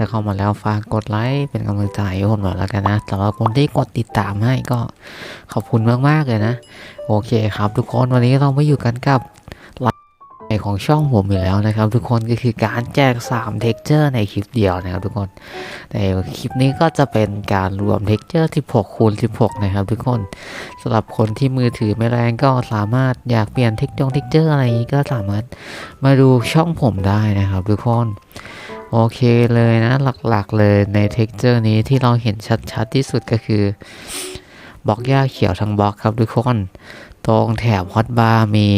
ถ้าเข้ามาแล้วฝากกดไลค์เป็นกำลังใจให้ผมหน่อยแล้วกันนะสำหรับคนที่กดติดตามให้ก็ขอบคุณมากๆเลยนะ โอเคครับทุกคนวันนี้เรามาอยู่กันกับไลฟ์ของช่องผมอยู่แล้วนะครับ ทุกคนก็คือการแจก3 texture ในคลิปเดียวนะครับทุกคนแต่คลิปนี้ก็จะเป็นการรวม texture 16คูณ16 นะครับ ทุกคนสำหรับคนที่มือถือไม่แรงก็สามารถอยากเปลี่ยน texture texture อะไรอย่างนี้ก็สามารถมาดูช่องผมได้นะครับ ทุกคน โอเคเลยนะหลักๆเลยใน texture นี้ที่เราเห็นชัดๆที่สุดก็คือบล็อกหญ้าเขียวทั้งบล็อกครับทุกคน ตรงแถบฮอตบาร์มี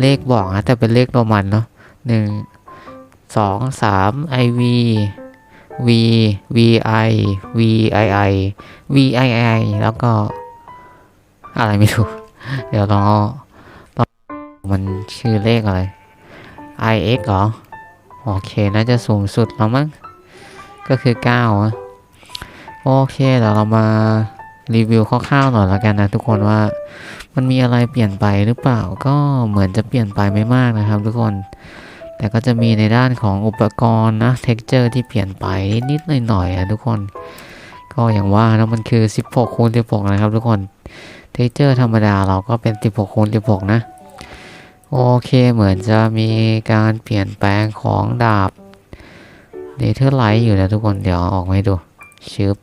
เลขบอกนะ แต่เป็นเลขโรมันเนาะหนึ่งสองสามไอวีวีวีไอวีไอไอวีไอไอแล้วก็ อะไรไม่รู้เดี๋ยวลองลองมันชื่อเลขอะไร i x เหรอ โอเค น่าจะสูงสุดแล้วมั้ง ก็คือ9อะโอเค เดี๋ยวเรามารีวิวคร่าวๆหน่อยละกันนะทุกคนว่า มันมีอะไรเปลี่ยนไปหรือเปล่า ก็เหมือนจะเปลี่ยนไปไม่มากนะครับ ทุกคน แต่ก็จะมีในด้านของอุปกรณ์นะ texture ที่เปลี่ยนไปนิดๆหน่อยๆนะทุกคน ก็อย่างว่านะมันคือ 16คูณ16 นะครับ ทุกคน texture ธรรมดาเราก็เป็น 16คูณ16 นะ โอเคเหมือนจะมีการเปลี่ยนแปลงของดาบเนเธอร์ไลท์อยู่นะทุกคนเดี๋ยวออกมาให้ดูชึบ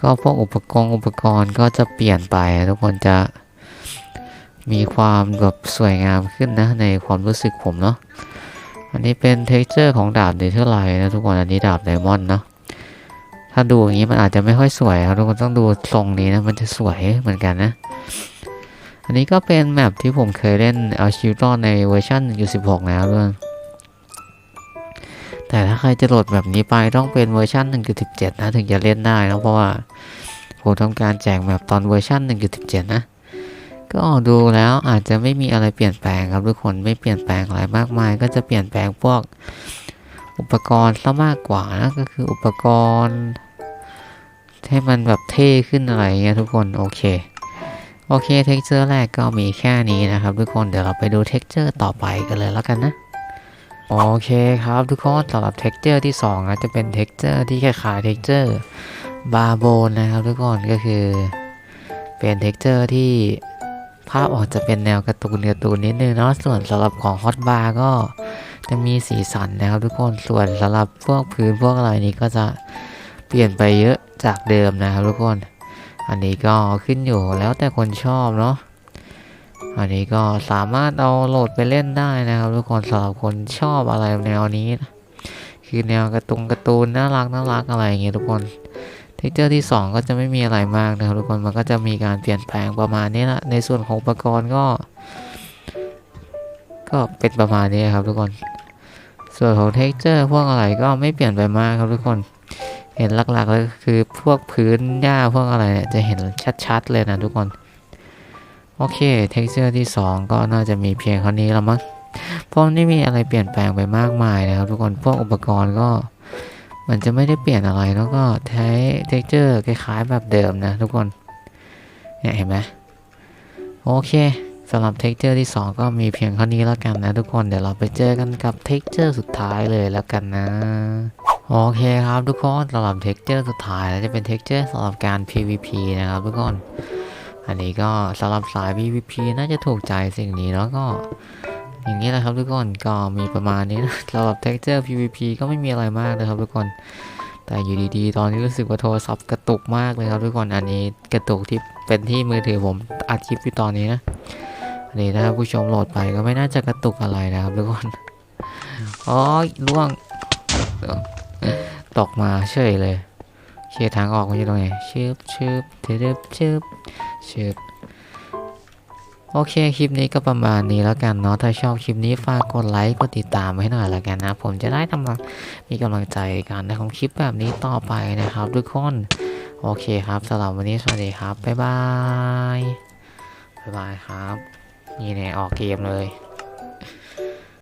ก็พวกอุปกรณ์อุปกรณ์ก็จะเปลี่ยนไปทุกคนจะมีความแบบสวยงามขึ้นนะในความรู้สึกผมเนาะอันนี้เป็นเท็กเจอร์ของดาบเนเธอร์ไลท์นะทุกคนอันนี้ดาบไดมอนด์เนาะถ้าดูอย่างนี้มันอาจจะไม่ค่อยสวยครับทุกคนต้องดูทรงนี้นะมันจะสวยเหมือนกันนะ อันนี้ก็เป็นแมปที่ผมเคยเล่นเอาชีวิตรอดในเวอร์ชัน1.16 แล้วด้วยแต่ถ้าใครจะโหลดแบบนี้ไปต้องเป็นเวอร์ชัน1.17 นะถึงจะเล่นได้นะเพราะว่าผมทำการแจกแมปตอนเวอร์ชัน1.17 นะ ก็ดูแล้วอาจจะไม่มีอะไรเปลี่ยนแปลงครับทุกคนไม่เปลี่ยนแปลงอะไรมากมาย ก็จะเปลี่ยนแปลงพวกอุปกรณ์ซะมากกว่านะก็คืออุปกรณ์ให้มันแบบเท่ขึ้นอะไรเงี้ยทุกคนโอเค โอเคเท็กเจอร์แรกก็มีแค่นี้นะครับ ทุกคนเดี๋ยวเราไปดูเท็กเจอร์ต่อไปกันเลยแล้วกันนะ โอเคครับทุกคนสำหรับเท็กเจอร์ที่2นะจะเป็นเท็กเจอร์ที่คล้ายๆเท็กเจอร์บาโบนนะครับทุกคนก็คือ เป็นเท็กเจอร์ที่ภาพออกจะเป็นแนวการ์ตูนการ์ตูนนิดนึงเนาะส่วนสำหรับของฮอตบาร์ก็จะมีสีสันนะครับทุกคนส่วนสำหรับพวกพื้นพวกอะไรนี้ก็จะเปลี่ยนไปเยอะจากเดิมนะครับทุกคน อันนี้ก็ขึ้นอยู่แล้วแต่คนชอบเนาะอันนี้ก็สามารถเอาโหลดไปเล่นได้นะครับทุกคนสำหรับคนชอบอะไรแนวนี้ คือแนวการ์ตูนการ์ตูนน่ารักน่ารักอะไรอย่างเงี้ยทุกคนเทคเจอร์ที่ 2 ก็จะไม่มีอะไรมากนะครับทุกคนมันก็จะมีการเปลี่ยนแปลงประมาณนี้ละในส่วนของอุปกรณ์ก็ ก็เป็นประมาณนี้ครับทุกคน ส่วนของเทคเจอร์พวกอะไรก็ไม่เปลี่ยนไปมากครับทุกคน เห็นหลักๆเลยคือพวกพื้นหญ้าพวกอะไรเนี่ยจะเห็นชัดๆเลยนะทุกคน โอเคเท็กเจอร์ที่ 2 ก็น่าจะมีเพียงเท่านี้แล้วมั้งเพราะไม่มีอะไรเปลี่ยนแปลงไปมากมายนะครับทุกคนพวกอุปกรณ์ก็มันจะไม่ได้เปลี่ยนอะไรแล้วก็ใช้เท็กเจอร์คล้ายๆแบบเดิมนะทุกคนเนี่ยเห็นไหมโอเคสำหรับเท็กเจอร์ที่ 2 ก็มีเพียงเท่านี้แล้วกันนะทุกคนเดี๋ยวเราไปเจอกันกับเท็กเจอร์สุดท้ายเลยแล้วกันนะ โอเคครับทุกคนสำหรับเท็กเจอร์สุดท้ายแล้วจะเป็นเท็กเจอร์สำหรับการ PVP นะครับทุกคน อันนี้ก็สำหรับสาย PVP น่าจะถูกใจสิ่งนี้แล้วก็ อย่างนี้แหละครับทุกคนก็มีประมาณนี้นะสำหรับ texture PVP ก็ไม่มีอะไรมากนะครับทุกคน แต่อยู่ดีๆ ตอนนี้รู้สึกว่าโทรศัพท์กระตุกมากเลยครับทุกคนอันนี้กระตุกที่เป็นที่มือถือผมอัดคลิปอยู่ตอนนี้นะอันนี้ถ้าผู้ชมโหลดไปก็ไม่น่าจะกระตุกอะไรนะครับทุกคนอ๋อล่วง ตกมาเฉยเลยเคลียร์ทางออกมันอยู่ตรงไหนชืบชืบเทเดบชืบชืบโอเค คลิปนี้ก็ประมาณนี้แล้วกันเนาะ ถ้าชอบคลิปนี้ฝากกดไลค์ กดติดตามให้หน่อยละกันนะ ผมจะได้ทำมีกำลังใจในการทำคลิปแบบนี้ต่อไปนะครับ ทุกคน โอเคครับสำหรับวันนี้สวัสดีครับ บ๊ายบาย บ๊ายบายครับ นี่เนี่ยออกเกมเลย